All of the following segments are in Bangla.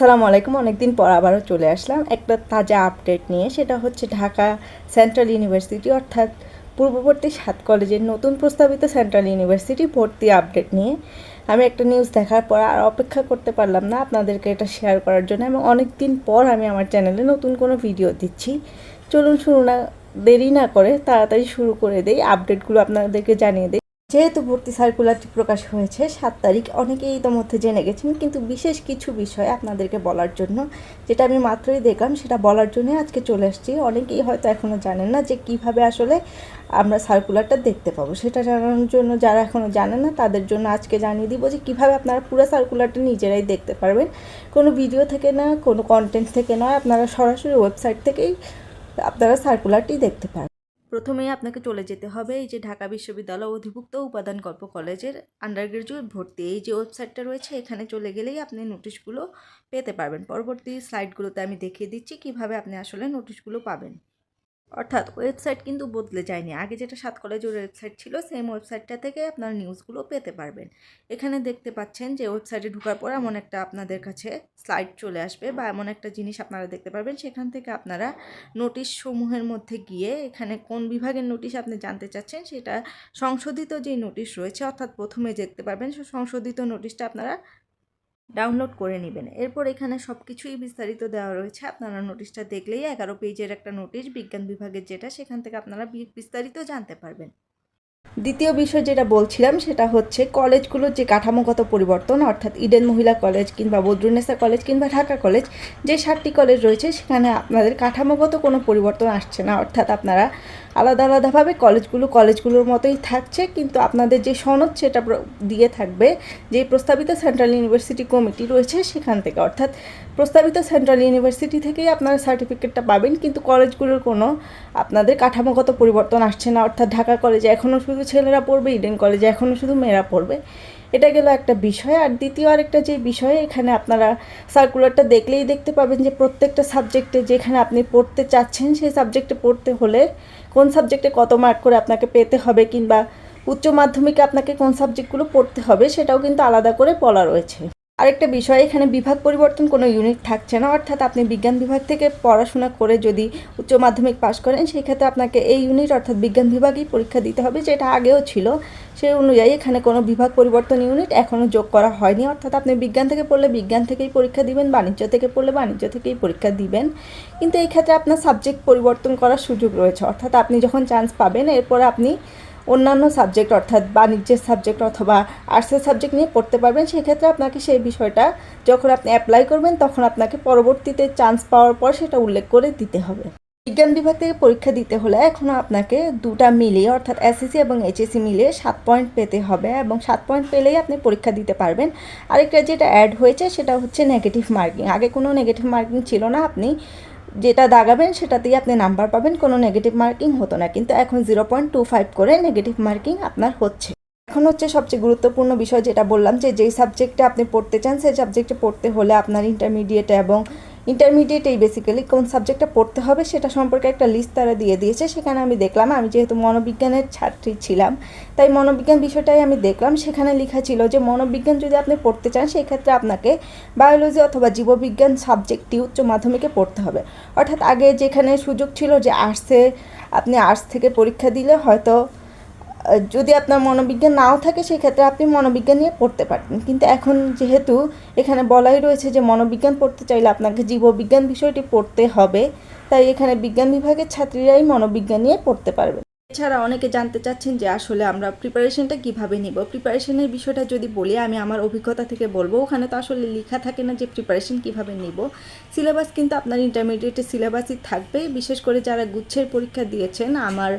আসসালামু আলাইকুম, অনেকদিন পর আবারও চলে আসলাম। একটা তাজা আপডেট নিয়ে, সেটা হচ্ছে ঢাকা সেন্ট্রাল ইউনিভার্সিটি অর্থাৎ পূর্ববর্তী সাত কলেজের নতুন প্রস্তাবিত সেন্ট্রাল ইউনিভার্সিটি ভর্তি আপডেট নিয়ে। আমি একটা নিউজ দেখার পর আর অপেক্ষা করতে পারলাম না, আপনাদেরকে এটা শেয়ার করার জন্য। এবং অনেক দিন পর আমি আমার চ্যানেলে নতুন কোনো ভিডিও দিচ্ছি। চলুন শুরু না, দেরি না করে তাড়াতাড়ি শুরু করে দেই। আপডেটগুলো আপনাদেরকে জানিয়ে দিই। যেহেতু ভর্তি সার্কুলারটি প্রকাশ হয়েছে, সাত তারিখ অনেকেই ইতোমধ্যে জেনে গেছেন, কিন্তু বিশেষ কিছু বিষয় আপনাদেরকে বলার জন্য, যেটা আমি মাত্রই দেখলাম, সেটা বলার জন্যই আজকে চলে আসছি। অনেকেই হয়তো এখনও জানেন না যে কীভাবে আসলে আমরা সার্কুলারটা দেখতে পাবো। সেটা জানানোর জন্য যারা এখনও জানেন না, তাদের জন্য আজকে জানিয়ে দিব যে কীভাবে আপনারা পুরো সার্কুলারটা নিজেরাই দেখতে পারবেন। কোনো ভিডিও থেকে না, কোনো কন্টেন্ট থেকে নয়, আপনারা সরাসরি ওয়েবসাইট থেকেই আপনারা সার্কুলারটি দেখতে পারেন প্রথমেই আপনাকে চলে যেতে হবে এই যে ঢাকা বিশ্ববিদ্যালয় অধিভুক্ত উপাদান গল্প কলেজের আন্ডার গ্রাজুয়েট ভর্তি। এই যে ওয়েবসাইটটা রয়েছে, এখানে চলে গেলেই আপনি নোটিশগুলো পেতে পারবেন। পরবর্তী স্লাইডগুলোতে আমি দেখিয়ে দিচ্ছি কীভাবে আপনি আসলে নোটিশগুলো পাবেন। অর্থাৎ ওয়েবসাইট কিন্তু বদলে যায়নি। আগে যেটা সাত কলেজের ওয়েবসাইট ছিল, সেম ওয়েবসাইটটা থেকে আপনার নিউজগুলো পেতে পারবেন। এখানে দেখতে পাচ্ছেন যে ওয়েবসাইটে ঢোকার পর এমন একটা আপনাদের কাছে স্লাইড চলে আসবে বা এমন একটা জিনিস আপনারা দেখতে পারবেন। সেখান থেকে আপনারা নোটিশ সমূহের মধ্যে গিয়ে এখানে কোন বিভাগের নোটিশ আপনি জানতে চাচ্ছেন, সেটা সংশোধিত যেই নোটিশ রয়েছে, অর্থাৎ প্রথমে দেখতে পারবেন সংশোধিত নোটিশটা আপনারা ডাউনলোড করে নেবেন। এরপর এখানে সব কিছুই বিস্তারিত দেওয়া রয়েছে। আপনারা নোটিশটা দেখলেই এগারো পেজের একটা নোটিশ বিজ্ঞান বিভাগের যেটা, সেখান থেকে আপনারা বিস্তারিত জানতে পারবেন। দ্বিতীয় বিষয় যেটা বলছিলাম, সেটা হচ্ছে কলেজগুলোর যে কাঠামোগত পরিবর্তন, অর্থাৎ ইডেন মহিলা কলেজ কিংবা বদরুন্নেসা কলেজ কিংবা ঢাকা কলেজ যে সাতটি কলেজ রয়েছে, সেখানে আপনাদের কাঠামোগত কোনো পরিবর্তন আসছে না। অর্থাৎ আপনারা আলাদা আলাদাভাবে কলেজগুলো কলেজগুলোর মতোই থাকছে, কিন্তু আপনাদের যে সনদ সেটা দিয়ে থাকবে, যে প্রস্তাবিত সেন্ট্রাল ইউনিভার্সিটি কমিটি রয়েছে সেখান থেকে। অর্থাৎ প্রস্তাবিত সেন্ট্রাল ইউনিভার্সিটি থেকেই আপনারা সার্টিফিকেটটা পাবেন, কিন্তু কলেজগুলোর কোনো আপনাদের কাঠামোগত পরিবর্তন আসছে না। অর্থাৎ ঢাকা কলেজে এখনও শুধু ছেলেরা পড়বে ইডেন কলেজে এখনও শুধু মেয়েরা পড়বে। এটা গেল একটা বিষয়। আর দ্বিতীয় আরেকটা যে বিষয়, এখানে আপনারা সার্কুলারটা দেখলেই দেখতে পাবেন যে প্রত্যেকটা সাবজেক্টে যেখানে আপনি পড়তে চাচ্ছেন, সেই সাবজেক্টে পড়তে হলে কোন সাবজেক্টে কত মার্ক করে আপনাকে পেতে হবে কিংবা উচ্চ মাধ্যমিকে আপনাকে কোন সাবজেক্টগুলো পড়তে হবে, সেটাও কিন্তু আলাদা করে বলা রয়েছে। আরেকটা বিষয়, এখানে বিভাগ পরিবর্তন কোনো ইউনিট থাকছে না। অর্থাৎ আপনি বিজ্ঞান বিভাগ থেকে পড়াশোনা করে যদি উচ্চ মাধ্যমিক পাশ করেন সেই ক্ষেত্রে আপনাকে এই ইউনিট অর্থাৎ বিজ্ঞান বিভাগেই পরীক্ষা দিতে হবে, যেটা আগেও ছিল। সেই অনুযায়ী এখানে কোনো বিভাগ পরিবর্তন ইউনিট এখনও যোগ করা হয়নি। অর্থাৎ আপনি বিজ্ঞান থেকে পড়লে বিজ্ঞান থেকেই পরীক্ষা দিবেন, বাণিজ্য থেকে পড়লে বাণিজ্য থেকেই পরীক্ষা দিবেন। কিন্তু এই ক্ষেত্রে আপনার সাবজেক্ট পরিবর্তন করার সুযোগ রয়েছে। অর্থাৎ আপনি যখন চান্স পাবেন, এরপর আপনি অন্যান্য সাবজেক্ট অর্থাৎ বাণিজ্যের সাবজেক্ট অথবা আর্টসের সাবজেক্ট নিয়ে পড়তে পারবেন, সেক্ষেত্রে আপনাকে সেই বিষয়টা যখন আপনি অ্যাপ্লাই করবেন, তখন আপনাকে পরবর্তীতে চান্স পাওয়ার পর সেটা উল্লেখ করে দিতে হবে। বিজ্ঞান বিভাগ থেকে পরীক্ষা দিতে হলে এখনও আপনাকে দুটা মিলিয়ে অর্থাৎ এসএসসি এবং এইচএসসি মিলিয়ে সাত পয়েন্ট পেতে হবে এবং সাত পয়েন্ট পেলেই আপনি পরীক্ষা দিতে পারবেন। আরেকটা যেটা অ্যাড হয়েছে সেটা হচ্ছে নেগেটিভ মার্কিং আগে কোনো নেগেটিভ মার্কিং ছিল না, আপনি যেটা দাগাবেন সেটাতেই আপনি নাম্বার পাবেন, কোনো নেগেটিভ মার্কিং হতো না। কিন্তু এখন জিরো পয়েন্ট টু ফাইভ করে নেগেটিভ মার্কিং আপনার হচ্ছে। এখন হচ্ছে সবচেয়ে গুরুত্বপূর্ণ বিষয় যেটা বললাম যে, যেই সাবজেক্টে আপনি পড়তে চান, সেই সাবজেক্টে পড়তে হলে আপনার ইন্টারমিডিয়েট এবং ইন্টারমিডিয়েটেই বেসিক্যালি কোন সাবজেক্টটা পড়তে হবে সেটা সম্পর্কে একটা লিস্ট তারা দিয়ে দিয়েছে। সেখানে আমি দেখলাম, আমি যেহেতু মনোবিজ্ঞানের ছাত্রী ছিলাম, তাই মনোবিজ্ঞান বিষয়টাই আমি দেখলাম। সেখানে লেখা ছিল যে, মনোবিজ্ঞান যদি আপনি পড়তে চান সেই ক্ষেত্রে আপনাকে বায়োলজি অথবা জীববিজ্ঞান সাবজেক্টটি উচ্চ মাধ্যমিকে পড়তে হবে। অর্থাৎ আগে যেখানে সুযোগ ছিল যে আর্টসে আপনি আর্টস থেকে পরীক্ষা দিলে হয়তো যদি আপনার মনোবিজ্ঞান নাও থাকে, সেক্ষেত্রে আপনি মনোবিজ্ঞান নিয়ে পড়তে পারতেন। কিন্তু এখন যেহেতু এখানে বলাই রয়েছে যে মনোবিজ্ঞান পড়তে চাইলে আপনাকে জীববিজ্ঞান বিষয়টি পড়তে হবে, তাই এখানে বিজ্ঞান বিভাগের ছাত্রীরাই মনোবিজ্ঞান নিয়ে পড়তে পারবে এছাড়া অনেকে জানতে চাচ্ছেন যে আসলে আমরা প্রিপারেশনটা কীভাবে নিব? প্রিপারেশনের বিষয়টা যদি বলি, আমি আমার অভিজ্ঞতা থেকে বলব, ওখানে তো আসলে লেখা থাকে না যে প্রিপারেশন কীভাবে নিব। সিলেবাস কিন্তু আপনার ইন্টারমিডিয়েটের সিলেবাসই থাকবে। বিশেষ করে যারা গুচ্ছের পরীক্ষা দিয়েছেন, আমার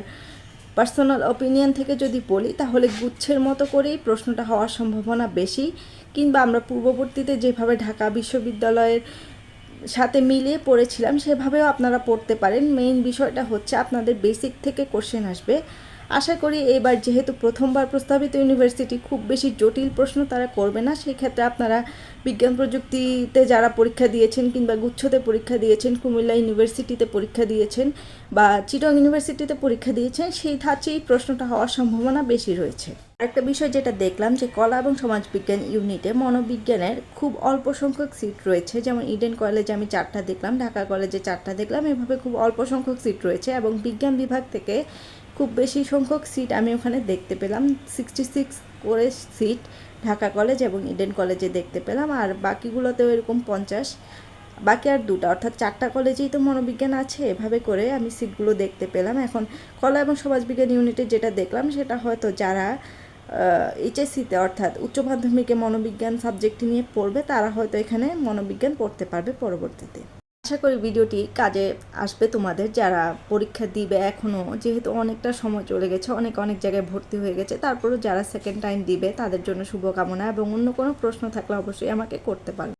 পার্সোনাল অপিনিয়ন থেকে যদি বলি, তাহলে গুচ্ছের মতো করেই প্রশ্নটা হওয়ার সম্ভাবনা বেশি। কিংবা আমরা পূর্ববর্তীতে যেভাবে ঢাকা বিশ্ববিদ্যালয়ের সাথে মিলিয়ে পড়েছিলাম, সেভাবেও আপনারা পড়তে পারেন। মেইন বিষয়টা হচ্ছে আপনাদের বেসিক থেকে কোশ্চেন আসবে। আশা করি এবার যেহেতু প্রথমবার প্রস্তাবিত ইউনিভার্সিটি খুব বেশি জটিল প্রশ্ন তারা করবে না সেই ক্ষেত্রে আপনারা বিজ্ঞান প্রযুক্তিতে যারা পরীক্ষা দিয়েছেন কিংবা গুচ্ছতে পরীক্ষা দিয়েছেন, কুমিল্লা ইউনিভার্সিটিতে পরীক্ষা দিয়েছেন বা চিটং ইউনিভার্সিটিতে পরীক্ষা দিয়েছেন, সেই ধাঁচেই প্রশ্নটা হওয়ার সম্ভাবনা বেশি রয়েছে। একটা বিষয় যেটা দেখলাম যে কলা এবং সমাজবিজ্ঞান ইউনিটে মনোবিজ্ঞানের খুব অল্প সংখ্যক সিট রয়েছে, যেমন ইডেন কলেজে আমি চারটা দেখলাম, ঢাকা কলেজে চারটা দেখলাম, এভাবে খুব অল্প সংখ্যক সিট রয়েছে এবং বিজ্ঞান বিভাগ থেকে খুব বেশি সংখ্যক সিট আমি ওখানে দেখতে পেলাম। সিক্সটি সিক্স করে সিট ঢাকা কলেজ এবং ইডেন কলেজে দেখতে পেলাম। আর বাকিগুলোতেও এরকম পঞ্চাশ। বাকি আর দুটো। অর্থাৎ চারটা কলেজেই তো মনোবিজ্ঞান আছে, এভাবে করে আমি সিটগুলো দেখতে পেলাম। এখন কলা এবং সমাজবিজ্ঞান ইউনিটে যেটা দেখলাম, সেটা হয়তো যারা এইচএসসিতে অর্থাৎ উচ্চ মাধ্যমিকে মনোবিজ্ঞান সাবজেক্টটি নিয়ে পড়বে, তারা হয়তো এখানে মনোবিজ্ঞান পড়তে পারবে পরবর্তীতে। আশা করি ভিডিওটি কাজে আসবে তোমাদের, যারা পরীক্ষা দিবে এখনও যেহেতু অনেকটা সময় চলে গেছে, অনেক অনেক জায়গায় ভর্তি হয়ে গেছে, তারপরও যারা সেকেন্ড টাইম দিবে, তাদের জন্য শুভকামনা এবং অন্য কোনো প্রশ্ন থাকলে অবশ্যই আমাকে করতে পারবে।